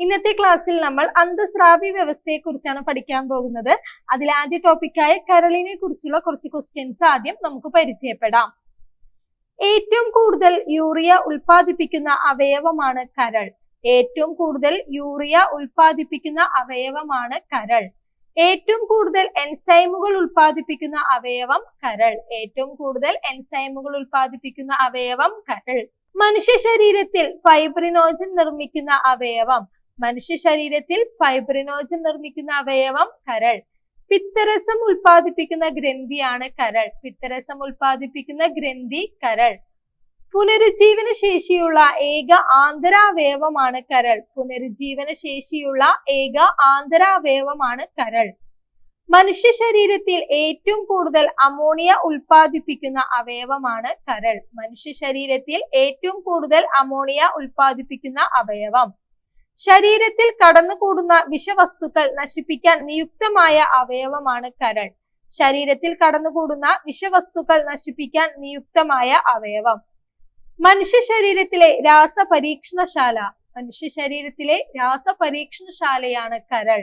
ഇന്നത്തെ ക്ലാസ്സിൽ നമ്മൾ അന്തസ്രാവി വ്യവസ്ഥയെ കുറിച്ചാണ് പഠിക്കാൻ പോകുന്നത്. അതിൽ ആദ്യ ടോപ്പിക്കായ കരളിനെ കുറിച്ചുള്ള കുറച്ച് ക്വസ്റ്റ്യൻസ് ആദ്യം നമുക്ക് പരിചയപ്പെടാം. ഏറ്റവും കൂടുതൽ യൂറിയ ഉൽപ്പാദിപ്പിക്കുന്ന അവയവമാണ് കരൾ. ഏറ്റവും കൂടുതൽ യൂറിയ ഉൽപ്പാദിപ്പിക്കുന്ന അവയവമാണ് കരൾ. ഏറ്റവും കൂടുതൽ എൻസൈമുകൾ ഉൽപ്പാദിപ്പിക്കുന്ന അവയവം കരൾ. ഏറ്റവും കൂടുതൽ എൻസൈമുകൾ ഉൽപ്പാദിപ്പിക്കുന്ന അവയവം കരൾ. മനുഷ്യ ശരീരത്തിൽ ഫൈബ്രിനോജൻ നിർമ്മിക്കുന്ന അവയവം മനുഷ്യ ശരീരത്തിൽ ഫൈബ്രിനോജൻ നിർമ്മിക്കുന്ന അവയവം കരൾ. പിത്തരസം ഉൽപ്പാദിപ്പിക്കുന്ന ഗ്രന്ഥിയാണ് കരൾ. പിത്തരസം ഉൽപ്പാദിപ്പിക്കുന്ന ഗ്രന്ഥി കരൾ. പുനരുജ്ജീവന ശേഷിയുള്ള ഏക ആന്തരാവയവമാണ് കരൾ. പുനരുജ്ജീവന ശേഷിയുള്ള ഏക ആന്തരാവയവമാണ് കരൾ. മനുഷ്യ ശരീരത്തിൽ ഏറ്റവും കൂടുതൽ അമോണിയ ഉൽപ്പാദിപ്പിക്കുന്ന അവയവമാണ് കരൾ. മനുഷ്യ ശരീരത്തിൽ ഏറ്റവും കൂടുതൽ അമോണിയ ഉൽപ്പാദിപ്പിക്കുന്ന അവയവം. ശരീരത്തിൽ കടന്നുകൂടുന്ന വിഷവസ്തുക്കൾ നശിപ്പിക്കാൻ നിയുക്തമായ അവയവമാണ് കരൾ. ശരീരത്തിൽ കടന്നുകൂടുന്ന വിഷവസ്തുക്കൾ നശിപ്പിക്കാൻ നിയുക്തമായ അവയവം. മനുഷ്യ ശരീരത്തിലെ രാസപരീക്ഷണശാല. മനുഷ്യ ശരീരത്തിലെ രാസപരീക്ഷണശാലയാണ് കരൾ.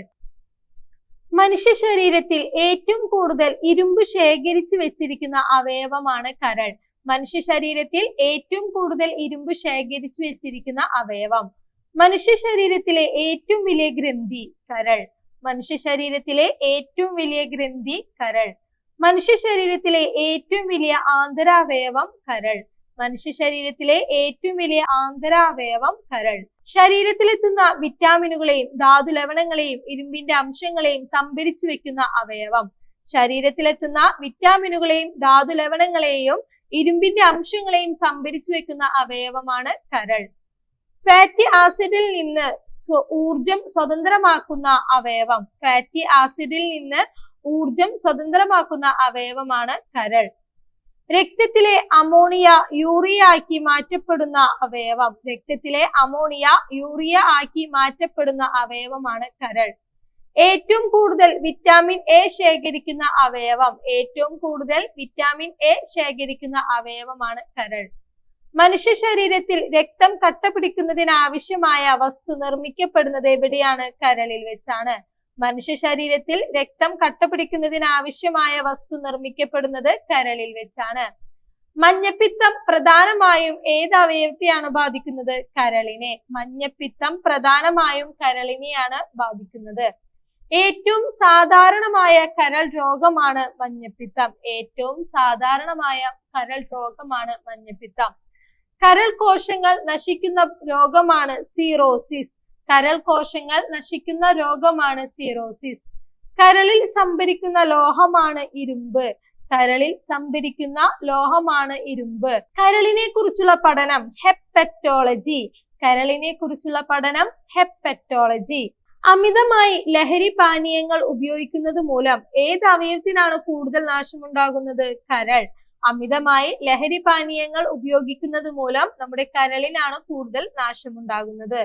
മനുഷ്യ ശരീരത്തിൽ ഏറ്റവും കൂടുതൽ ഇരുമ്പ് ശേഖരിച്ചു വെച്ചിരിക്കുന്ന അവയവമാണ് കരൾ. മനുഷ്യ ശരീരത്തിൽ ഏറ്റവും കൂടുതൽ ഇരുമ്പ് ശേഖരിച്ചു വെച്ചിരിക്കുന്ന അവയവം. മനുഷ്യ ശരീരത്തിലെ ഏറ്റവും വലിയ ഗ്രന്ഥി കരൾ. മനുഷ്യ ശരീരത്തിലെ ഏറ്റവും വലിയ ഗ്രന്ഥി കരൾ. മനുഷ്യ ശരീരത്തിലെ ഏറ്റവും വലിയ ആന്തരാവയവം കരൾ. മനുഷ്യ ശരീരത്തിലെ ഏറ്റവും വലിയ ആന്തരാവയവം കരൾ. ശരീരത്തിലെത്തുന്ന വിറ്റാമിനുകളെയും ധാതു ലവണങ്ങളെയും ഇരുമ്പിന്റെ അംശങ്ങളെയും സംഭരിച്ചു വെക്കുന്ന അവയവം. ശരീരത്തിലെത്തുന്ന വിറ്റാമിനുകളെയും ധാതു ലവണങ്ങളെയും ഇരുമ്പിന്റെ അംശങ്ങളെയും സംഭരിച്ചു വെക്കുന്ന അവയവമാണ് കരൾ. ഫാറ്റി ആസിഡിൽ നിന്ന് ഊർജം സ്വതന്ത്രമാക്കുന്ന അവയവം. ഫാറ്റി ആസിഡിൽ നിന്ന് ഊർജം സ്വതന്ത്രമാക്കുന്ന അവയവമാണ് കരൾ. രക്തത്തിലെ അമോണിയ യൂറിയ ആക്കി മാറ്റപ്പെടുന്ന അവയവം. രക്തത്തിലെ അമോണിയ യൂറിയ ആക്കി മാറ്റപ്പെടുന്ന അവയവമാണ് കരൾ. ഏറ്റവും കൂടുതൽ വിറ്റാമിൻ എ ശേഖരിക്കുന്ന അവയവം. ഏറ്റവും കൂടുതൽ വിറ്റാമിൻ എ ശേഖരിക്കുന്ന അവയവമാണ് കരൾ. മനുഷ്യ ശരീരത്തിൽ രക്തം കട്ട പിടിക്കുന്നതിനാവശ്യമായ വസ്തു നിർമ്മിക്കപ്പെടുന്നത് എവിടെയാണ്? കരളിൽ വെച്ചാണ്. മനുഷ്യ ശരീരത്തിൽ രക്തം കട്ട പിടിക്കുന്നതിനാവശ്യമായ വസ്തു നിർമ്മിക്കപ്പെടുന്നത് കരളിൽ വെച്ചാണ്. മഞ്ഞപ്പിത്തം പ്രധാനമായും ഏത് അവയവത്തെയാണ് ബാധിക്കുന്നത്? കരളിനെ. മഞ്ഞപ്പിത്തം പ്രധാനമായും കരളിനെയാണ് ബാധിക്കുന്നത്. ഏറ്റവും സാധാരണമായ കരൾ രോഗമാണ് മഞ്ഞപ്പിത്തം. ഏറ്റവും സാധാരണമായ കരൾ രോഗമാണ് മഞ്ഞപ്പിത്തം. കരൾ കോശങ്ങൾ നശിക്കുന്ന രോഗമാണ് സീറോസിസ്. കരൾ കോശങ്ങൾ നശിക്കുന്ന രോഗമാണ് സീറോസിസ്. കരളിൽ സംഭരിക്കുന്ന ലോഹമാണ് ഇരുമ്പ്. കരളിൽ സംഭരിക്കുന്ന ലോഹമാണ് ഇരുമ്പ്. കരളിനെ കുറിച്ചുള്ള പഠനം ഹെപ്പറ്റോളജി. കരളിനെ കുറിച്ചുള്ള പഠനം ഹെപ്പറ്റോളജി. അമിതമായി ലഹരി പാനീയങ്ങൾ ഉപയോഗിക്കുന്നത് മൂലം ഏത് അവയവത്തിനാണ് കൂടുതൽ നാശമുണ്ടാകുന്നത്? കരൾ. അമിതമായി ലഹരി പാനീയങ്ങൾ ഉപയോഗിക്കുന്നത് മൂലം നമ്മുടെ കരളിനാണ് കൂടുതൽ നാശമുണ്ടാകുന്നത്.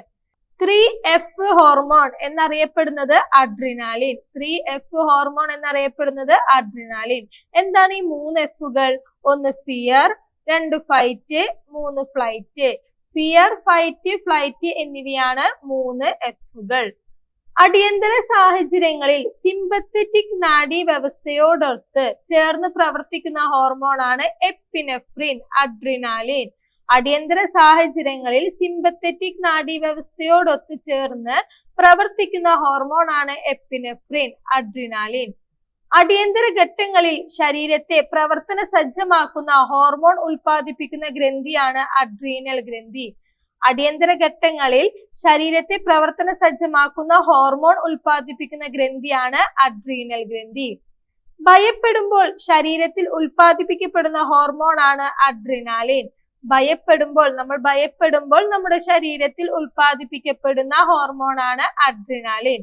ത്രീ എഫ് ഹോർമോൺ എന്നറിയപ്പെടുന്നത് അഡ്രിനാലിൻ ത്രീ എഫ് ഹോർമോൺ എന്നറിയപ്പെടുന്നത് അഡ്രിനാലിൻ എന്താണ് ഈ മൂന്ന് എഫുകൾ ഒന്ന് ഫിയർ രണ്ട് ഫൈറ്റ് മൂന്ന് ഫ്ലൈറ്റ് ഫിയർ ഫൈറ്റ് ഫ്ലൈറ്റ് എന്നിവയാണ് മൂന്ന് എഫുകൾ അടിയന്തര സാഹചര്യങ്ങളിൽ സിമ്പത്തറ്റിക് നാഡീ വ്യവസ്ഥയോടൊത്ത് ചേർന്ന് പ്രവർത്തിക്കുന്ന ഹോർമോണാണ് എപ്പിനെഫ്രിൻ അഡ്രിനാലിൻ അടിയന്തര സാഹചര്യങ്ങളിൽ സിമ്പത്തറ്റിക് നാഡീ വ്യവസ്ഥയോടൊത്ത് ചേർന്ന് പ്രവർത്തിക്കുന്ന ഹോർമോണാണ് എപ്പിനെഫ്രിൻ അഡ്രിനാലിൻ അടിയന്തര ഘട്ടങ്ങളിൽ ശരീരത്തെ പ്രവർത്തന സജ്ജമാക്കുന്ന ഹോർമോൺ ഉൽപ്പാദിപ്പിക്കുന്ന ഗ്രന്ഥിയാണ് അഡ്രീനൽ ഗ്രന്ഥി. അടിയന്തര ഘട്ടങ്ങളിൽ ശരീരത്തെ പ്രവർത്തന സജ്ജമാക്കുന്ന ഹോർമോൺ ഉൽപ്പാദിപ്പിക്കുന്ന ഗ്രന്ഥിയാണ് അഡ്രീനൽ ഗ്രന്ഥി. ഭയപ്പെടുമ്പോൾ ശരീരത്തിൽ ഉൽപ്പാദിപ്പിക്കപ്പെടുന്ന ഹോർമോൺ ആണ് അഡ്രിനാലിൻ ഭയപ്പെടുമ്പോൾ നമ്മൾ ഭയപ്പെടുമ്പോൾ നമ്മുടെ ശരീരത്തിൽ ഉൽപ്പാദിപ്പിക്കപ്പെടുന്ന ഹോർമോൺ ആണ് അഡ്രിനാലിൻ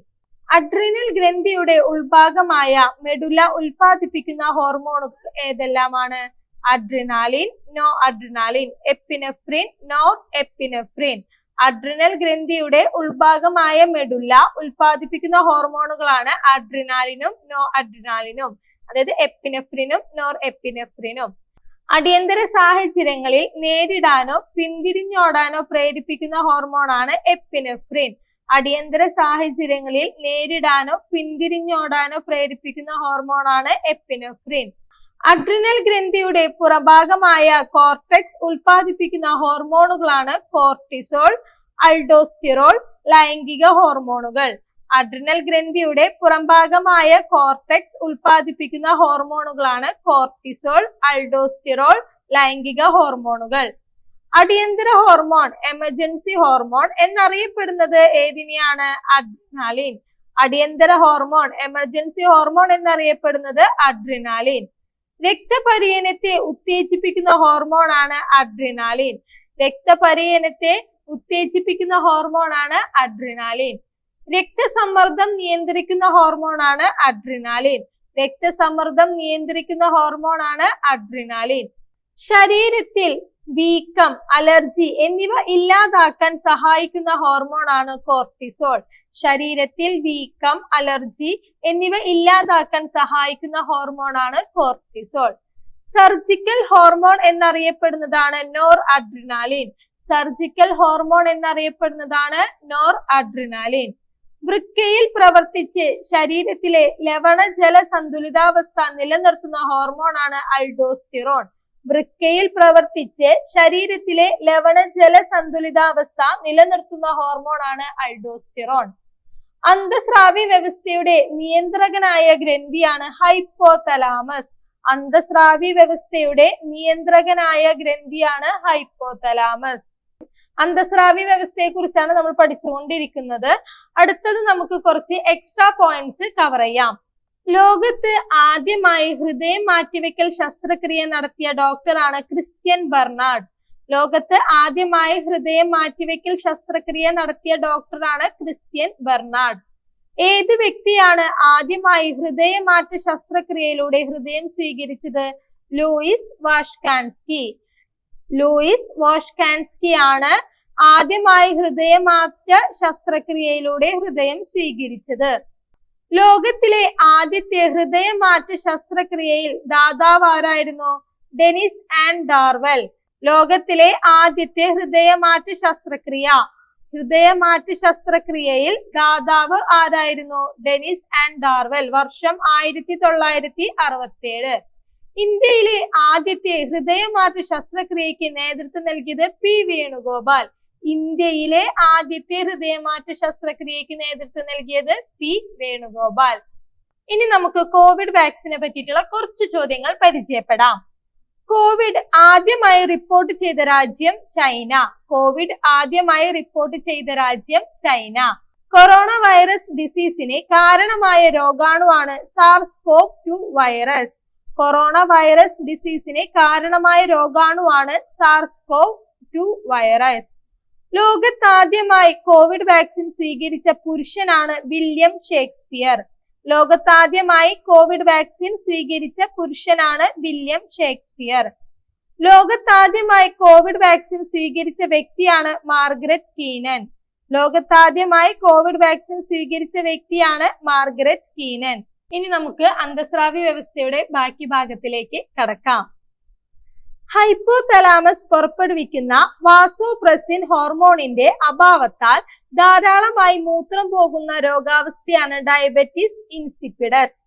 അഡ്രിനൽ ഗ്രന്ഥിയുടെ ഉൾഭാഗമായ മെഡുല ഉൽപ്പാദിപ്പിക്കുന്ന ഹോർമോണുകൾ ഏതെല്ലാമാണ്? Adrenaline noradrenaline epinephrine norepinephrine adrenal ഗ്രന്ഥിയുടെ ഉൾഭാഗമായ മെഡുല്ല ഉൽപ്പാദിപ്പിക്കുന്ന ഹോർമോണുകളാണ് അഡ്രിനാലിനും നോ അഡ്രിനാലിനും അതായത് എപ്പിനെഫ്രിനും നോർ എപ്പിനെഫ്രിനും അടിയന്തര സാഹചര്യങ്ങളിൽ നേരിടാനോ പിന്തിരിഞ്ഞോടാനോ പ്രേരിപ്പിക്കുന്ന ഹോർമോണാണ് എപ്പിനെഫ്രിൻ അടിയന്തര സാഹചര്യങ്ങളിൽ നേരിടാനോ പിന്തിരിഞ്ഞോടാനോ പ്രേരിപ്പിക്കുന്ന ഹോർമോണാണ് എപ്പിനെഫ്രിൻ അഡ്രിനൽ ഗ്രന്ഥിയുടെ പുറഭാഗമായ കോർട്ടെക്സ് ഉൽപ്പാദിപ്പിക്കുന്ന ഹോർമോണുകളാണ് കോർട്ടിസോൾ അൾഡോസ്റ്റിറോൾ ലൈംഗിക ഹോർമോണുകൾ. അഡ്രിനൽ ഗ്രന്ഥിയുടെ പുറംഭാഗമായ കോർട്ടെക്സ് ഉൽപ്പാദിപ്പിക്കുന്ന ഹോർമോണുകളാണ് കോർട്ടിസോൾ അൾഡോസ്റ്റിറോൾ ലൈംഗിക ഹോർമോണുകൾ. അടിയന്തര ഹോർമോൺ എമർജൻസി ഹോർമോൺ എന്നറിയപ്പെടുന്നത് ഏതിനെയാണ്? അഡ്രിനാലിൻ. അടിയന്തര ഹോർമോൺ എമർജൻസി ഹോർമോൺ എന്നറിയപ്പെടുന്നത് അഡ്രിനാലിൻ. രക്തപര്യനത്തെ ഉത്തേജിപ്പിക്കുന്ന ഹോർമോൺ ആണ് അഡ്രിനാലിൻ രക്തപര്യനത്തെ ഉത്തേജിപ്പിക്കുന്ന ഹോർമോൺ ആണ് അഡ്രിനാലിൻ രക്തസമ്മർദ്ദം നിയന്ത്രിക്കുന്ന ഹോർമോൺ ആണ് അഡ്രിനാലിൻ രക്തസമ്മർദ്ദം നിയന്ത്രിക്കുന്ന ഹോർമോൺ ആണ് അഡ്രിനാലിൻ ശരീരത്തിൽ വീക്കം അലർജി എന്നിവ ഇല്ലാതാക്കാൻ സഹായിക്കുന്ന ഹോർമോൺ ആണ് കോർട്ടിസോൾ ശരീരത്തിൽ വീക്കം അലർജി എന്നിവ ഇല്ലാതാക്കാൻ സഹായിക്കുന്ന ഹോർമോണാണ് കോർട്ടിസോൾ. സർജിക്കൽ ഹോർമോൺ എന്നറിയപ്പെടുന്നതാണ് നോർ അഡ്രിനാലിൻ സർജിക്കൽ ഹോർമോൺ എന്നറിയപ്പെടുന്നതാണ് നോർ അഡ്രിനാലിൻ വൃക്കയിൽ പ്രവർത്തിച്ച് ശരീരത്തിലെ ലവണ ജല സന്തുലിതാവസ്ഥ നിലനിർത്തുന്ന ഹോർമോണാണ് അൾഡോസ്റ്റിറോൺ. വൃക്കയിൽ പ്രവർത്തിച്ച് ശരീരത്തിലെ ലവണ ജല സന്തുലിതാവസ്ഥ നിലനിർത്തുന്ന ഹോർമോണാണ് അൾഡോസ്റ്റിറോൺ. അന്തസ്രാവി വ്യവസ്ഥയുടെ നിയന്ത്രകനായ ഗ്രന്ഥിയാണ് ഹൈപ്പോതലാമസ്. അന്തസ്രാവി വ്യവസ്ഥയുടെ നിയന്ത്രകനായ ഗ്രന്ഥിയാണ് ഹൈപ്പോതലാമസ്. അന്തസ്രാവി വ്യവസ്ഥയെ കുറിച്ചാണ് നമ്മൾ പഠിച്ചുകൊണ്ടിരിക്കുന്നത്. അടുത്തത് നമുക്ക് കുറച്ച് എക്സ്ട്രാ പോയിന്റ്സ് കവർ ചെയ്യാം. ലോകത്ത് ആദ്യമായി ഹൃദയം മാറ്റിവെക്കൽ ശസ്ത്രക്രിയ നടത്തിയ ഡോക്ടറാണ് ക്രിസ്ത്യൻ ബെർണാഡ്. ലോകത്ത് ആദ്യമായി ഹൃദയം മാറ്റിവെക്കൽ ശസ്ത്രക്രിയ നടത്തിയ ഡോക്ടറാണ് ക്രിസ്ത്യൻ ബെർണാഡ്. ഏത് വ്യക്തിയാണ് ആദ്യമായി ഹൃദയമാറ്റ ശസ്ത്രക്രിയയിലൂടെ ഹൃദയം സ്വീകരിച്ചത്? Luis Washkansky. ലൂയിസ് വാഷ്കാൻസ്കി ആണ് ആദ്യമായി ഹൃദയമാറ്റ ശസ്ത്രക്രിയയിലൂടെ ഹൃദയം സ്വീകരിച്ചത്. ലോകത്തിലെ ആദ്യത്തെ ഹൃദയമാറ്റ ശസ്ത്രക്രിയയിൽ ദാതാവ് ആരായിരുന്നു? Denise and Darvall. ലോകത്തിലെ ആദ്യത്തെ ഹൃദയമാറ്റ ശസ്ത്രക്രിയ ഹൃദയമാറ്റ ശസ്ത്രക്രിയയിൽ ദാതാവ് ആരായിരുന്നു? ഡെനിസ് ആൻഡ് ഡാർവെൽ വർഷം ആയിരത്തി തൊള്ളായിരത്തി അറുപത്തിയേഴ് ഇന്ത്യയിലെ ആദ്യത്തെ ഹൃദയമാറ്റ ശസ്ത്രക്രിയയ്ക്ക് നേതൃത്വം നൽകിയത് പി വേണുഗോപാൽ. ഇന്ത്യയിലെ ആദ്യത്തെ ഹൃദയമാറ്റ ശസ്ത്രക്രിയയ്ക്ക് നേതൃത്വം നൽകിയത് പി വേണുഗോപാൽ. ഇനി നമുക്ക് കോവിഡ് വാക്സിനെ പറ്റിയിട്ടുള്ള കുറച്ച് ചോദ്യങ്ങൾ പരിചയപ്പെടാം. കോവിഡ് ആദ്യമായി റിപ്പോർട്ട് ചെയ്ത രാജ്യം ചൈന. കോവിഡ് ആദ്യമായി റിപ്പോർട്ട് ചെയ്ത രാജ്യം ചൈന. കൊറോണ വൈറസ് ഡിസീസിന് കാരണമായ രോഗാണുവാണ് SARS CoV two virus corona virus ഡിസീസിന് കാരണമായ രോഗാണുവാണ് സാർസ് കോവ് ടു വൈറസ് ലോകത്താദ്യമായി കോവിഡ് വാക്സിൻ സ്വീകരിച്ച പുരുഷനാണ് വില്യം ഷേക്സ്പിയർ. ലോകത്താദ്യമായി കോവിഡ് വാക്സിൻ സ്വീകരിച്ച പുരുഷനാണ് വില്യം ഷേക്സ്പിയർ. ലോകത്താദ്യമായി കോവിഡ് വാക്സിൻ സ്വീകരിച്ച വ്യക്തിയാണ് മാർഗരറ്റ് കീനൻ. ലോകത്താദ്യമായി കോവിഡ് വാക്സിൻ സ്വീകരിച്ച വ്യക്തിയാണ് മാർഗരറ്റ് കീനൻ. ഇനി നമുക്ക് അന്തസ്രാവ്യ വ്യവസ്ഥയുടെ ബാക്കി ഭാഗത്തിലേക്ക് കടക്കാം. ഹൈപ്പോതലാമസ് പുറപ്പെടുവിക്കുന്ന വാസോപ്രസിൻ ഹോർമോണിന്റെ അഭാവത്താൽ ധാരാളമായി മൂത്രം പോകുന്ന രോഗാവസ്ഥയാണ് ഡയബറ്റിസ് ഇൻസിപ്പിഡസ്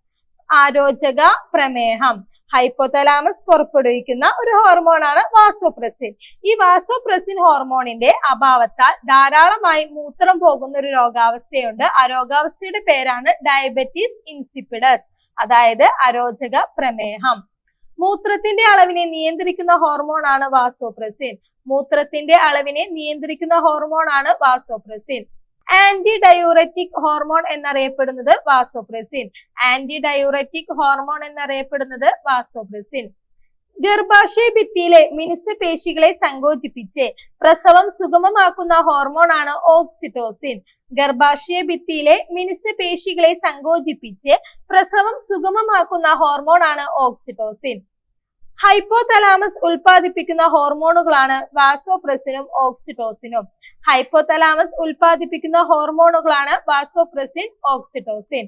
ആരോചക പ്രമേഹം. ഹൈപ്പോതലാമസ് പുറപ്പെടുവിക്കുന്ന ഒരു ഹോർമോണാണ് വാസോപ്രസിൻ ഈ വാസോപ്രസിൻ ഹോർമോണിന്റെ അഭാവത്താൽ ധാരാളമായി മൂത്രം പോകുന്ന ഒരു രോഗാവസ്ഥയുണ്ട്. ആ രോഗാവസ്ഥയുടെ പേരാണ് ഡയബറ്റീസ് ഇൻസിപ്പിഡസ് അതായത് അരോചക പ്രമേഹം. മൂത്രത്തിന്റെ അളവിനെ നിയന്ത്രിക്കുന്ന ഹോർമോണാണ് വാസോപ്രസിൻ മൂത്രത്തിന്റെ അളവിനെ നിയന്ത്രിക്കുന്ന ഹോർമോൺ ആണ് വാസോപ്രസിൻ ആന്റി ഡയൂററ്റിക് ഹോർമോൺ എന്നറിയപ്പെടുന്നത് വാസോപ്രസിൻ ആന്റി ഡയൂററ്റിക് ഹോർമോൺ എന്നറിയപ്പെടുന്നത് വാസോപ്രസിൻ ഗർഭാശയ ഭിത്തിയിലെ മിനുസപേശികളെ സങ്കോചിപ്പിച്ച് പ്രസവം സുഗമമാക്കുന്ന ഹോർമോൺ ആണ് ഓക്സിറ്റോസിൻ ഗർഭാശയ ഭിത്തിയിലെ മിനുസപേശികളെ സങ്കോചിപ്പിച്ച് പ്രസവം സുഗമമാക്കുന്ന ഹോർമോൺ ആണ് ഓക്സിറ്റോസിൻ ഹൈപ്പോതലാമസ് ഉൽപ്പാദിപ്പിക്കുന്ന ഹോർമോണുകളാണ് വാസോപ്രസിനും ഓക്സിറ്റോസിനും ഹൈപ്പോതലാമസ് ഉൽപ്പാദിപ്പിക്കുന്ന ഹോർമോണുകളാണ് വാസോപ്രസിൻ ഓക്സിറ്റോസിൻ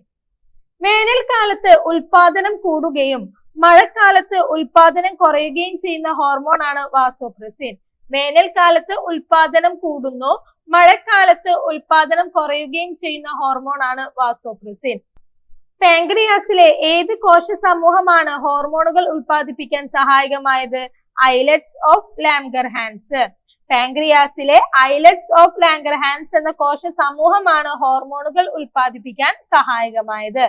വേനൽക്കാലത്ത് ഉൽപാദനം കൂടുകയും മഴക്കാലത്ത് ഉൽപാദനം കുറയുകയും ചെയ്യുന്ന ഹോർമോണാണ് വാസോപ്രസിൻ വേനൽക്കാലത്ത് ഉൽപാദനം കൂടുന്നു മഴക്കാലത്ത് ഉൽപാദനം കുറയുകയും ചെയ്യുന്ന ഹോർമോണാണ് വാസോപ്രസിൻ പാങ്ക്രിയാസിലെ ഏത് കോശ സമൂഹമാണ് ഹോർമോണുകൾ ഉൽപ്പാദിപ്പിക്കാൻ സഹായകമായത്? Islets of Langerhans. പാങ്ക്രിയാസിലെ islets of Langerhans എന്ന കോശ സമൂഹമാണ് ഹോർമോണുകൾ ഉൽപ്പാദിപ്പിക്കാൻ സഹായകമായത്.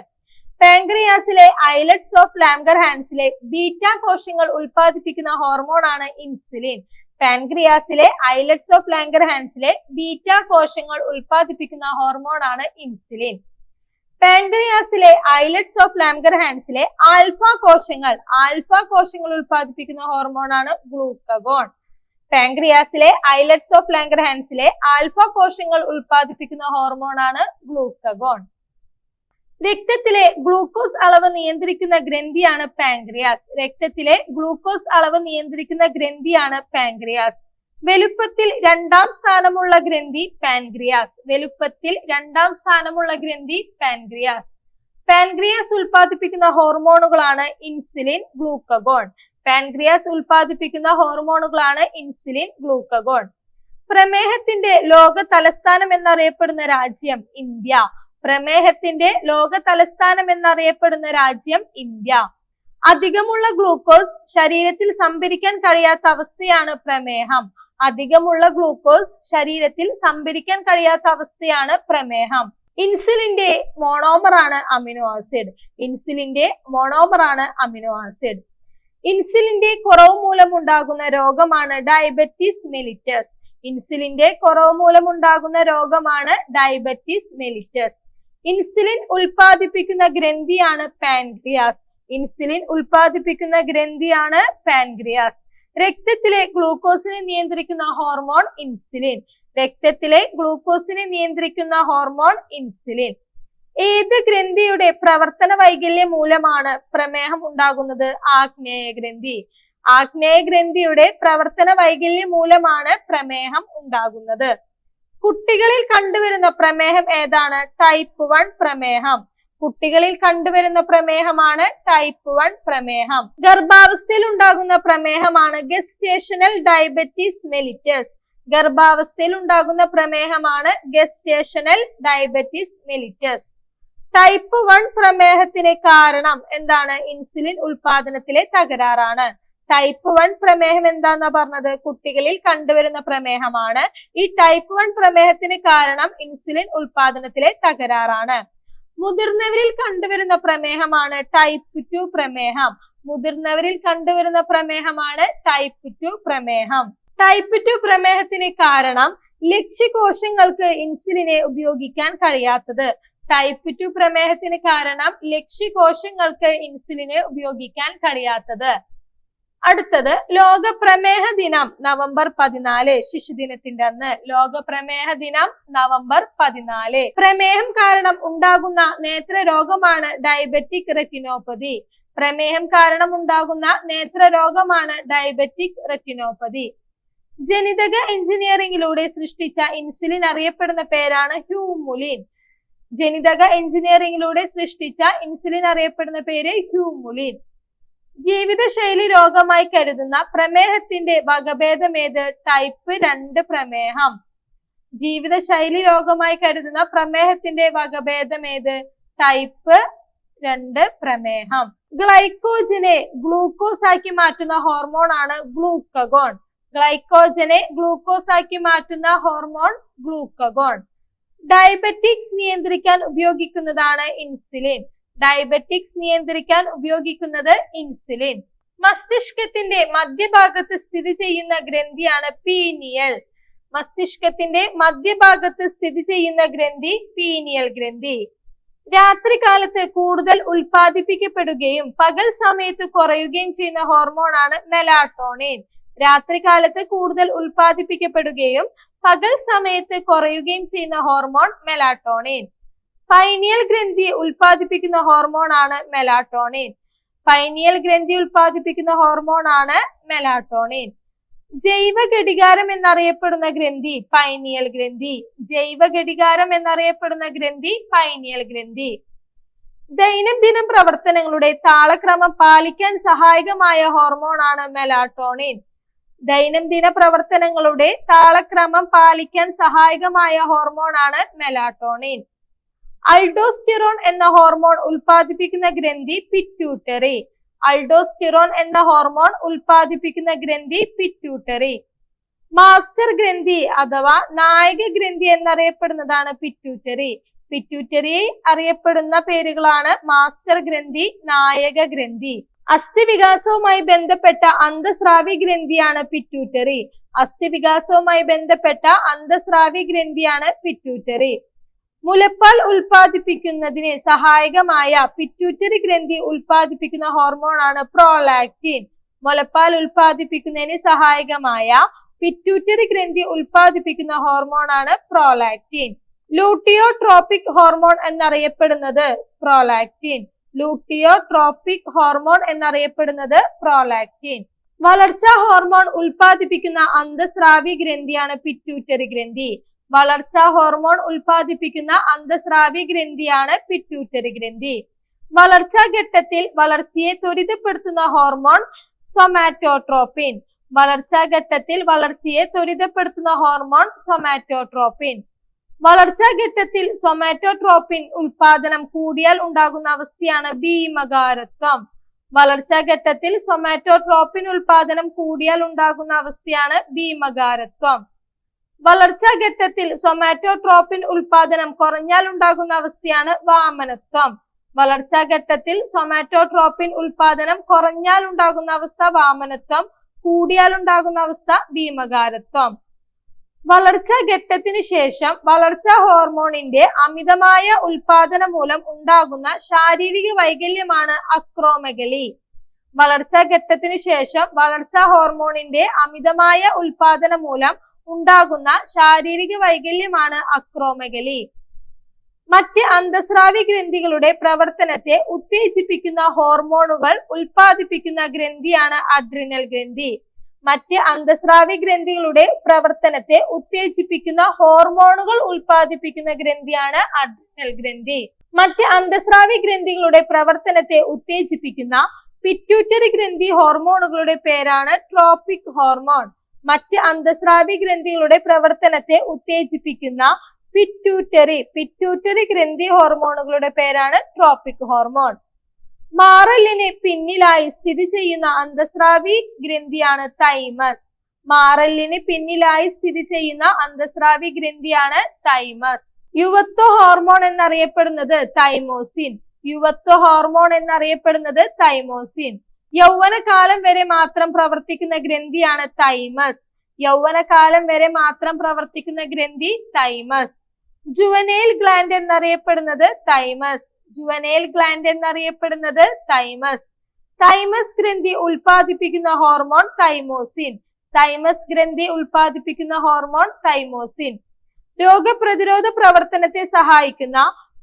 പാങ്ക്രിയാസിലെ ഐലറ്റ്സ് ഓഫ് ലാംഗർ ഹാൻസിലെ ബീറ്റ കോശങ്ങൾ ഉൽപ്പാദിപ്പിക്കുന്ന ഹോർമോണാണ് ഇൻസുലിൻ. പാൻക്രിയാസിലെ ഐലറ്റ്സ് ഓഫ് ലാംഗർ ഹാൻസിലെ ബീറ്റ കോശങ്ങൾ ഉൽപ്പാദിപ്പിക്കുന്ന ഹോർമോണാണ് ഇൻസുലിൻ. പാൻക്രിയാസിലെ ഐലറ്റ്സ് ഓഫ് ലാംഗർ ഹാൻഡ്സിലെ ആൽഫ കോശങ്ങൾ. ആൽഫ കോശങ്ങൾ ഉൽപ്പാദിപ്പിക്കുന്ന ആണ് ഗ്ലൂക്കഗോൺ പാൻക്രിയാസിലെ ഐലറ്റ്സ് ഓഫ് ലാംഗർ ഹാൻഡ്സിലെ ആൽഫ കോശങ്ങൾ ഉൽപ്പാദിപ്പിക്കുന്ന ആണ് ഗ്ലൂക്കഗോൺ രക്തത്തിലെ ഗ്ലൂക്കോസ് അളവ് നിയന്ത്രിക്കുന്ന ഗ്രന്ഥിയാണ് പാൻക്രിയാസ്. രക്തത്തിലെ ഗ്ലൂക്കോസ് അളവ് നിയന്ത്രിക്കുന്ന ഗ്രന്ഥിയാണ് പാൻക്രിയാസ്. വലുപ്പത്തിൽ രണ്ടാം സ്ഥാനമുള്ള ഗ്രന്ഥി പാൻഗ്രിയാസ്. വലുപ്പത്തിൽ രണ്ടാം സ്ഥാനമുള്ള ഗ്രന്ഥി പാൻഗ്രിയാസ്. പാൻഗ്രിയാസ് ഉൽപ്പാദിപ്പിക്കുന്ന ഹോർമോണുകളാണ് ഇൻസുലിൻ ഗ്ലൂക്കഗോൺ. പാൻഗ്രിയാസ് ഉൽപ്പാദിപ്പിക്കുന്ന ഹോർമോണുകളാണ് ഇൻസുലിൻ ഗ്ലൂക്കഗോൺ. പ്രമേഹത്തിന്റെ ലോക തലസ്ഥാനം എന്നറിയപ്പെടുന്ന രാജ്യം ഇന്ത്യ. പ്രമേഹത്തിന്റെ ലോക തലസ്ഥാനം എന്നറിയപ്പെടുന്ന രാജ്യം ഇന്ത്യ. അധികമുള്ള ഗ്ലൂക്കോസ് ശരീരത്തിൽ സംഭരിക്കാൻ കഴിയാത്ത അവസ്ഥയാണ് പ്രമേഹം. അധികമുള്ള ഗ്ലൂക്കോസ് ശരീരത്തിൽ സംഭരിക്കാൻ കഴിയാത്ത അവസ്ഥയാണ് പ്രമേഹം. ഇൻസുലിന്റെ മോണോമർ ആണ് അമിനോ ആസിഡ്. ഇൻസുലിന്റെ മോണോമർ ആണ് അമിനോ ആസിഡ്. ഇൻസുലിന്റെ കുറവ് മൂലമുണ്ടാകുന്ന രോഗമാണ് ഡയബറ്റീസ് മെലിറ്റസ്. ഇൻസുലിന്റെ കുറവ് മൂലമുണ്ടാകുന്ന രോഗമാണ് ഡയബറ്റീസ് മെലിറ്റസ്. ഇൻസുലിൻ ഉൽപ്പാദിപ്പിക്കുന്ന ഗ്രന്ഥിയാണ് പാൻക്രിയാസ്. ഇൻസുലിൻ ഉൽപ്പാദിപ്പിക്കുന്ന ഗ്രന്ഥിയാണ് പാൻക്രിയാസ്. രക്തത്തിലെ ഗ്ലൂക്കോസിനെ നിയന്ത്രിക്കുന്ന ഹോർമോൺ ഇൻസുലിൻ. രക്തത്തിലെ ഗ്ലൂക്കോസിനെ നിയന്ത്രിക്കുന്ന ഹോർമോൺ ഇൻസുലിൻ. ഏത് ഗ്രന്ഥിയുടെ പ്രവർത്തന വൈകല്യം മൂലമാണ് പ്രമേഹം ഉണ്ടാകുന്നത്? ആഗ്നേയ ഗ്രന്ഥി ആഗ്നേയ ഗ്രന്ഥിയുടെ പ്രവർത്തന വൈകല്യം മൂലമാണ് പ്രമേഹം ഉണ്ടാകുന്നത്. കുട്ടികളിൽ കണ്ടുവരുന്ന പ്രമേഹം ഏതാണ്? ടൈപ്പ് വൺ പ്രമേഹം. കുട്ടികളിൽ കണ്ടുവരുന്ന പ്രമേഹമാണ് ടൈപ്പ് വൺ പ്രമേഹം. ഗർഭാവസ്ഥയിൽ ഉണ്ടാകുന്ന പ്രമേഹമാണ് ഗസ്റ്റേഷണൽ ഡയബറ്റീസ് മെലിറ്റസ് ഗർഭാവസ്ഥയിൽ ഉണ്ടാകുന്ന പ്രമേഹമാണ് gestational diabetes mellitus type one പ്രമേഹത്തിന് കാരണം എന്താണ്? ഇൻസുലിൻ ഉൽപാദനത്തിലെ തകരാറാണ്. ടൈപ്പ് വൺ പ്രമേഹം എന്താന്ന പറഞ്ഞത്? കുട്ടികളിൽ കണ്ടുവരുന്ന പ്രമേഹമാണ്. ഈ ടൈപ്പ് വൺ പ്രമേഹത്തിന് കാരണം ഇൻസുലിൻ ഉൽപാദനത്തിലെ തകരാറാണ്. മുതിർന്നവരിൽ കണ്ടുവരുന്ന പ്രമേഹമാണ് ടൈപ്പ് ടു പ്രമേഹം. മുതിർന്നവരിൽ കണ്ടുവരുന്ന പ്രമേഹമാണ് ടൈപ്പ് ടു പ്രമേഹം. ടൈപ്പ് ടു പ്രമേഹത്തിന് കാരണം ലക്ഷ്യകോശങ്ങൾക്ക് ഇൻസുലിനെ ഉപയോഗിക്കാൻ കഴിയാത്തത്. ടൈപ്പ് ടു പ്രമേഹത്തിന് കാരണം ലക്ഷ്യകോശങ്ങൾക്ക് ഇൻസുലിനെ ഉപയോഗിക്കാൻ കഴിയാത്തത്. അടുത്തത് ലോക പ്രമേഹ ദിനം നവംബർ പതിനാല് ശിശുദിനത്തിന്റെ അന്ന്. ലോക പ്രമേഹ ദിനം നവംബർ പതിനാല്. പ്രമേഹം കാരണം ഉണ്ടാകുന്ന നേത്ര രോഗമാണ് ഡയബറ്റിക് റെറ്റിനോപ്പതി പ്രമേഹം കാരണം ഉണ്ടാകുന്ന നേത്ര രോഗമാണ് ഡയബറ്റിക് റെറ്റിനോപ്പതി ജനിതക എഞ്ചിനീയറിംഗിലൂടെ സൃഷ്ടിച്ച ഇൻസുലിൻ അറിയപ്പെടുന്ന പേരാണ് ഹ്യൂമുലിൻ. ജനിതക എഞ്ചിനീയറിംഗിലൂടെ സൃഷ്ടിച്ച ഇൻസുലിൻ അറിയപ്പെടുന്ന പേര് ഹ്യൂമുലിൻ. ജീവിതശൈലി രോഗമായി കരുതുന്ന പ്രമേഹത്തിന്റെ വകഭേദമേത്? ടൈപ്പ് രണ്ട് പ്രമേഹം. ജീവിതശൈലി രോഗമായി കരുതുന്ന പ്രമേഹത്തിന്റെ വകഭേദമേത്? ടൈപ്പ് രണ്ട് പ്രമേഹം. ഗ്ലൈക്കോജനെ ഗ്ലൂക്കോസ് ആക്കി മാറ്റുന്ന ഹോർമോൺ ആണ് ഗ്ലൂക്കഗോൺ ഗ്ലൈക്കോജനെ ഗ്ലൂക്കോസ് ആക്കി മാറ്റുന്ന ഹോർമോൺ ഗ്ലൂക്കഗോൺ ഡയബറ്റിക്സ് നിയന്ത്രിക്കാൻ ഉപയോഗിക്കുന്നതാണ് ഇൻസുലിൻ ഡയബറ്റിക്സ് നിയന്ത്രിക്കാൻ ഉപയോഗിക്കുന്നത് ഇൻസുലിൻ. മസ്തിഷ്കത്തിന്റെ മധ്യഭാഗത്ത് സ്ഥിതി ചെയ്യുന്ന ഗ്രന്ഥിയാണ് പീനിയൽ. മസ്തിഷ്കത്തിന്റെ മധ്യഭാഗത്ത് സ്ഥിതി ചെയ്യുന്ന ഗ്രന്ഥി പീനിയൽ ഗ്രന്ഥി. രാത്രികാലത്ത് കൂടുതൽ ഉൽപ്പാദിപ്പിക്കപ്പെടുകയും പകൽ സമയത്ത് കുറയുകയും ചെയ്യുന്ന ഹോർമോണാണ് മെലാട്ടോണിൻ. രാത്രികാലത്ത് കൂടുതൽ ഉൽപ്പാദിപ്പിക്കപ്പെടുകയും പകൽ സമയത്ത് കുറയുകയും ചെയ്യുന്ന ഹോർമോൺ മെലാട്ടോണിൻ. പൈനിയൽ ഗ്രന്ഥി ഉൽപ്പാദിപ്പിക്കുന്ന ആണ് മെലാട്ടോണിൻ പൈനിയൽ ഗ്രന്ഥി ഉൽപ്പാദിപ്പിക്കുന്ന ആണ് മെലാട്ടോണിൻ ജൈവ ഘടികാരം എന്നറിയപ്പെടുന്ന ഗ്രന്ഥി പൈനിയൽ ഗ്രന്ഥി. ജൈവ ഘടികാരം എന്നറിയപ്പെടുന്ന ഗ്രന്ഥി പൈനിയൽ ഗ്രന്ഥി. ദൈനംദിന പ്രവർത്തനങ്ങളുടെ താളക്രമം പാലിക്കാൻ സഹായകമായ ആണ് മെലാട്ടോണിൻ ദൈനംദിന പ്രവർത്തനങ്ങളുടെ താളക്രമം പാലിക്കാൻ സഹായകമായ ആണ് മെലാട്ടോണിൻ അൾഡോസ്റ്റിറോൺ എന്ന ഹോർമോൺ ഉൽപ്പാദിപ്പിക്കുന്ന ഗ്രന്ഥി പിറ്റ്യൂട്ടറി. അൾഡോസ്റ്റിറോൺ എന്ന ഹോർമോൺ ഉൽപ്പാദിപ്പിക്കുന്ന ഗ്രന്ഥി പിറ്റ്യൂട്ടറി. മാസ്റ്റർ ഗ്രന്ഥി അഥവാ നായക ഗ്രന്ഥി എന്നറിയപ്പെടുന്നതാണ് പിറ്റ്യൂട്ടറി. പിറ്റ്യൂട്ടറി അറിയപ്പെടുന്ന പേരുകളാണ് മാസ്റ്റർ ഗ്രന്ഥി നായക ഗ്രന്ഥി. അസ്ഥിവികാസവുമായി ബന്ധപ്പെട്ട അന്തസ്രാവി ഗ്രന്ഥിയാണ് പിറ്റ്യൂട്ടറി. അസ്ഥിവികാസവുമായി ബന്ധപ്പെട്ട അന്തസ്രാവി ഗ്രന്ഥിയാണ് പിറ്റ്യൂട്ടറി. മുലപ്പാൽ ഉൽപ്പാദിപ്പിക്കുന്നതിന് സഹായകമായ പിറ്റ്യൂട്ടറി ഗ്രന്ഥി ഉൽപ്പാദിപ്പിക്കുന്ന ആണ് പ്രോലാക്റ്റിൻ മുലപ്പാൽ ഉൽപ്പാദിപ്പിക്കുന്നതിന് സഹായകമായ പിറ്റ്യൂട്ടറി ഗ്രന്ഥി ഉൽപ്പാദിപ്പിക്കുന്ന ആണ് പ്രോലാക്റ്റിൻ ലൂട്ടിയോട്രോപിക് ഹോർമോൺ എന്നറിയപ്പെടുന്നത് പ്രോലാക്റ്റിൻ ലൂട്ടിയോട്രോപിക് ഹോർമോൺ എന്നറിയപ്പെടുന്നത് പ്രോലാക്റ്റിൻ വളർച്ചാ ഹോർമോൺ ഉൽപ്പാദിപ്പിക്കുന്ന അന്തസ്രാവി ഗ്രന്ഥിയാണ് പിറ്റ്യൂട്ടറി ഗ്രന്ഥി. വളർച്ചാ ഹോർമോൺ ഉൽപ്പാദിപ്പിക്കുന്ന അന്തസ്രാവി ഗ്രന്ഥിയാണ് പിറ്റ്യൂട്ടറി ഗ്രന്ഥി. വളർച്ചാ ഘട്ടത്തിൽ വളർച്ചയെ ത്വരിതപ്പെടുത്തുന്ന ഹോർമോൺ സൊമാറ്റോട്രോപ്പിൻ വളർച്ചാ ഘട്ടത്തിൽ വളർച്ചയെ ത്വരിതപ്പെടുത്തുന്ന ഹോർമോൺ സൊമാറ്റോട്രോപ്പിൻ വളർച്ചാ ഘട്ടത്തിൽ സൊമാറ്റോട്രോപ്പിൻ ഉൽപാദനം കൂടിയാൽ ഉണ്ടാകുന്ന അവസ്ഥയാണ് ഭീമകാരത്വം. വളർച്ചാ ഘട്ടത്തിൽ സൊമാറ്റോട്രോപ്പിൻ ഉൽപാദനം കൂടിയാൽ ഉണ്ടാകുന്ന അവസ്ഥയാണ് ഭീമകാരത്വം. വളർച്ചാ ഘട്ടത്തിൽ സൊമാറ്റോട്രോപ്പിൻ ഉൽപാദനം കുറഞ്ഞാൽ ഉണ്ടാകുന്ന അവസ്ഥയാണ് വാമനത്വം. വളർച്ചാ ഘട്ടത്തിൽ സൊമാറ്റോട്രോപ്പിൻ ഉൽപാദനം കുറഞ്ഞാൽ ഉണ്ടാകുന്ന അവസ്ഥ വാമനത്വം കൂടിയാൽ ഉണ്ടാകുന്ന അവസ്ഥ ഭീമകാരത്വം. വളർച്ചാ ഘട്ടത്തിന് ശേഷം വളർച്ചാ ഹോർമോണിന്റെ അമിതമായ ഉൽപാദനം മൂലം ഉണ്ടാകുന്ന ശാരീരിക വൈകല്യമാണ് അക്രോമഗലി. വളർച്ചാ ഘട്ടത്തിന് ശേഷം വളർച്ചാ ഹോർമോണിന്റെ അമിതമായ ഉൽപാദനം മൂലം ഉണ്ടാകുന്ന ശാരീരിക വൈകല്യമാണ് അക്രോമഗലി. മറ്റ് അന്തസ്രാവി ഗ്രന്ഥികളുടെ പ്രവർത്തനത്തെ ഉത്തേജിപ്പിക്കുന്ന ഹോർമോണുകൾ ഉൽപ്പാദിപ്പിക്കുന്ന ഗ്രന്ഥിയാണ് അഡ്രിനൽ ഗ്രന്ഥി. മറ്റ് അന്തസ്രാവി ഗ്രന്ഥികളുടെ പ്രവർത്തനത്തെ ഉത്തേജിപ്പിക്കുന്ന ഹോർമോണുകൾ ഉൽപ്പാദിപ്പിക്കുന്ന ഗ്രന്ഥിയാണ് അഡ്രിനൽ ഗ്രന്ഥി. മറ്റ് അന്തസ്രാവി ഗ്രന്ഥികളുടെ പ്രവർത്തനത്തെ ഉത്തേജിപ്പിക്കുന്ന പിറ്റ്യൂട്ടറി ഗ്രന്ഥി ഹോർമോണുകളുടെ പേരാണ് ട്രോപ്പിക് ഹോർമോൺ. മറ്റ് അന്തസ്രാവി ഗ്രന്ഥികളുടെ പ്രവർത്തനത്തെ ഉത്തേജിപ്പിക്കുന്ന പിറ്റ്യൂട്ടറി പിറ്റ്യൂട്ടറി ഗ്രന്ഥി ഹോർമോണുകളുടെ പേരാണ് ട്രോപ്പിക് ഹോർമോൺ മാറലിന് പിന്നിലായി സ്ഥിതി ചെയ്യുന്ന അന്തസ്രാവി ഗ്രന്ഥിയാണ് തൈമസ് മാറലിന് പിന്നിലായി സ്ഥിതി ചെയ്യുന്ന അന്തസ്രാവി ഗ്രന്ഥിയാണ് തൈമസ് യുവത്വ ഹോർമോൺ എന്നറിയപ്പെടുന്നത് തൈമോസിൻ യുവത്വ ഹോർമോൺ എന്നറിയപ്പെടുന്നത് തൈമോസിൻ യൗവനകാലം വരെ മാത്രം പ്രവർത്തിക്കുന്ന ഗ്രന്ഥിയാണ് തൈമസ്. യൗവനകാലം വരെ മാത്രം പ്രവർത്തിക്കുന്ന ഗ്രന്ഥി തൈമസ്. ജുവനേൽ ഗ്ലാൻഡ് എന്നറിയപ്പെടുന്നത് തൈമസ്. ജുവനേൽ ഗ്ലാൻഡ് എന്നറിയപ്പെടുന്നത് തൈമസ്. തൈമസ് ഗ്രന്ഥി ഉൽപ്പാദിപ്പിക്കുന്ന ഹോർമോൺ തൈമോസിൻ. തൈമസ് ഗ്രന്ഥി ഉൽപ്പാദിപ്പിക്കുന്ന ഹോർമോൺ തൈമോസിൻ. രോഗപ്രതിരോധ പ്രവർത്തനത്തെ സഹായിക്കുന്ന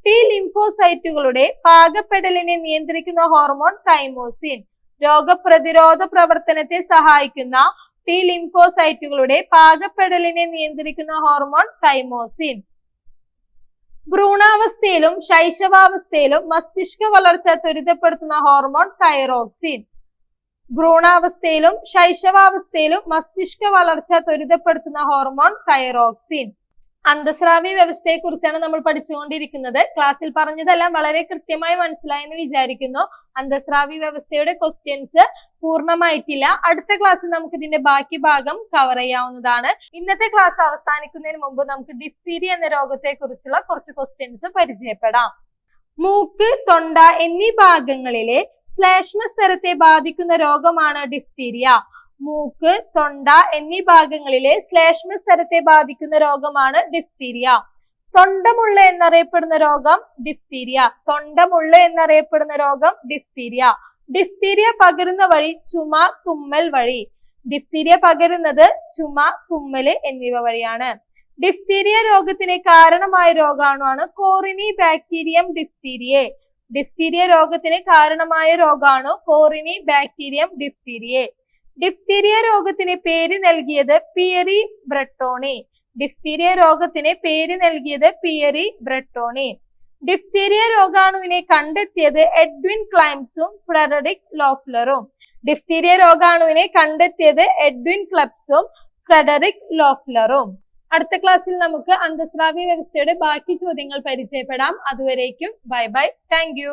ടി ലിംഫോസൈറ്റുകളുടെ പാകപ്പെടലിനെ നിയന്ത്രിക്കുന്ന ഹോർമോൺ തൈമോസിൻ. രോഗപ്രതിരോധ പ്രവർത്തനത്തെ സഹായിക്കുന്ന ടി ലിംഫോസൈറ്റുകളുടെ പാകപ്പെടലിനെ നിയന്ത്രിക്കുന്ന ഹോർമോൺ തൈമോസിൻ ഭ്രൂണാവസ്ഥയിലും ശൈശവാവസ്ഥയിലും മസ്തിഷ്ക വളർച്ച ത്വരിതപ്പെടുത്തുന്ന ഹോർമോൺ തൈറോക്സിൻ ഭ്രൂണാവസ്ഥയിലും ശൈശവാവസ്ഥയിലും മസ്തിഷ്ക വളർച്ച ത്വരിതപ്പെടുത്തുന്ന ഹോർമോൺ തൈറോക്സിൻ അന്തസ്രാവി വ്യവസ്ഥയെ കുറിച്ചാണ് നമ്മൾ പഠിച്ചുകൊണ്ടിരിക്കുന്നത്. ക്ലാസ്സിൽ പറഞ്ഞതെല്ലാം വളരെ കൃത്യമായി മനസ്സിലായെന്ന് വിചാരിക്കുന്നു. അന്തസ്രാവി വ്യവസ്ഥയുടെ ക്വസ്റ്റ്യൻസ് പൂർണമായിട്ടില്ല. അടുത്ത ക്ലാസ്സിൽ നമുക്ക് ഇതിന്റെ ബാക്കി ഭാഗം കവർ ചെയ്യാവുന്നതാണ്. ഇന്നത്തെ ക്ലാസ് അവസാനിക്കുന്നതിന് മുമ്പ് നമുക്ക് ഡിഫ്തീരിയ എന്ന രോഗത്തെ കുറിച്ചുള്ള കുറച്ച് ക്വസ്റ്റ്യൻസ് പരിചയപ്പെടാം. മൂക്ക് തൊണ്ട എന്നീ ഭാഗങ്ങളിലെ ശ്ലേഷ്മ സ്ഥലത്തെ ബാധിക്കുന്ന രോഗമാണ് ഡിഫ്തീരിയ മൂക്ക് തൊണ്ട എന്നീ ഭാഗങ്ങളിലെ ശ്ലേഷ്മ സ്ഥലത്തെ ബാധിക്കുന്ന രോഗമാണ് ഡിഫ്തീരിയ തൊണ്ടമുള്ള എന്നറിയപ്പെടുന്ന രോഗം ഡിഫ്തീരിയ തൊണ്ടമുള്ള എന്നറിയപ്പെടുന്ന രോഗം ഡിഫ്തീരിയ ഡിഫ്തീരിയ പകരുന്ന വഴി ചുമ തുമ്മൽ വഴി. ഡിഫ്തീരിയ പകരുന്നത് ചുമ തുമ്മൽ എന്നിവ വഴിയാണ്. ഡിഫ്തീരിയ രോഗത്തിന് കാരണമായ രോഗാണുവാണ് കോറിനി ബാക്ടീരിയം ഡിഫ്തീരിയെ ഡിഫ്തീരിയ രോഗത്തിന് കാരണമായ രോഗാണു കോറിനി ബാക്ടീരിയം ഡിഫ്തീരിയെ ഡിഫ്തീരിയ രോഗത്തിന് പേര് നൽകിയത് പിയറി ബ്രട്ടോണി ഡിഫ്തീരിയ രോഗത്തിന് പേര് നൽകിയത് പിയറി ബ്രട്ടോണി ഡിഫ്തീരിയ രോഗാണുവിനെ കണ്ടെത്തിയത് എഡ്വിൻ ക്ലൈംസും ഫ്രെഡറിക് ലോഫ്ലറും ഡിഫ്തീരിയ രോഗാണുവിനെ കണ്ടെത്തിയത് എഡ്വിൻ ക്ലബ്സും ഫ്രെഡറിക് ലോഫ്ലറും അടുത്ത ക്ലാസ്സിൽ നമുക്ക് അന്തസ്രാവ്യ വ്യവസ്ഥയുടെ ബാക്കി ചോദ്യങ്ങൾ പരിചയപ്പെടാം. അതുവരേക്കും bye bye. Thank